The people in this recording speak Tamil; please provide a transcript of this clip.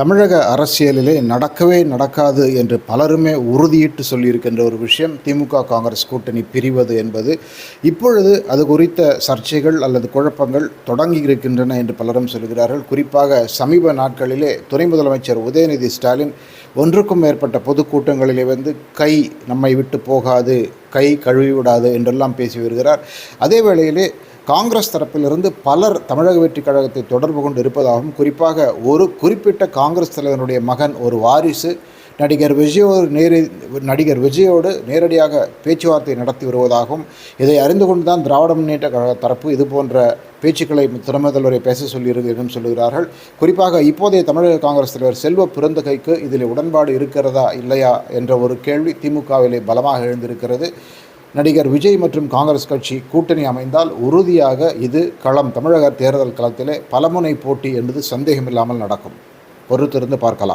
தமிழக அரசியலிலே நடக்கவே நடக்காது என்று பலருமே உறுதியிட்டு சொல்லியிருக்கின்ற ஒரு விஷயம் திமுக காங்கிரஸ் கூட்டணி பிரிவது என்பது. இப்பொழுது அது குறித்த சர்ச்சைகள் அல்லது குழப்பங்கள் தொடங்கி இருக்கின்றன என்று பலரும் சொல்கிறார்கள். குறிப்பாக சமீப நாட்களிலே துணை முதலமைச்சர் உதயநிதி ஸ்டாலின் ஒன்றுக்கும் மேற்பட்ட பொதுக்கூட்டங்களிலே வந்து கை நம்மை விட்டு போகாது கை கழுவி விடாது என்றெல்லாம் பேசி வருகிறார். அதே வேளையிலே காங்கிரஸ் தரப்பிலிருந்து பலர் தமிழக வெற்றி கழகத்தை தொடர்பு கொண்டு இருப்பதாகவும் குறிப்பாக ஒரு குறிப்பிட்ட காங்கிரஸ் தலைவனுடைய மகன் ஒரு வாரிசு நடிகர் விஜயோடு நேரி நடிகர் விஜயோடு நேரடியாக பேச்சுவார்த்தை நடத்தி வருவதாகவும் இதை அறிந்து கொண்டு தான் திராவிட முன்னேற்ற கழக தரப்பு இது போன்ற பேச்சுக்களை துணை முதல்வரை பேச சொல்லியிருக்கிறதும் சொல்லுகிறார்கள். குறிப்பாக இப்போதைய தமிழக காங்கிரஸ் தலைவர் செல்வ பிறந்தகைக்கு இதில் உடன்பாடு இருக்கிறதா இல்லையா என்ற ஒரு கேள்வி திமுகவிலே பலமாக எழுந்திருக்கிறது. நடிகர் விஜய் மற்றும் காங்கிரஸ் கட்சி கூட்டணி அமைந்தால் உறுதியாக இது களம். தமிழக தேர்தல் களத்திலே பலமுனை போட்டி என்பது சந்தேகமில்லாமல் நடக்கும். பொறுத்திருந்து பார்க்கலாம்.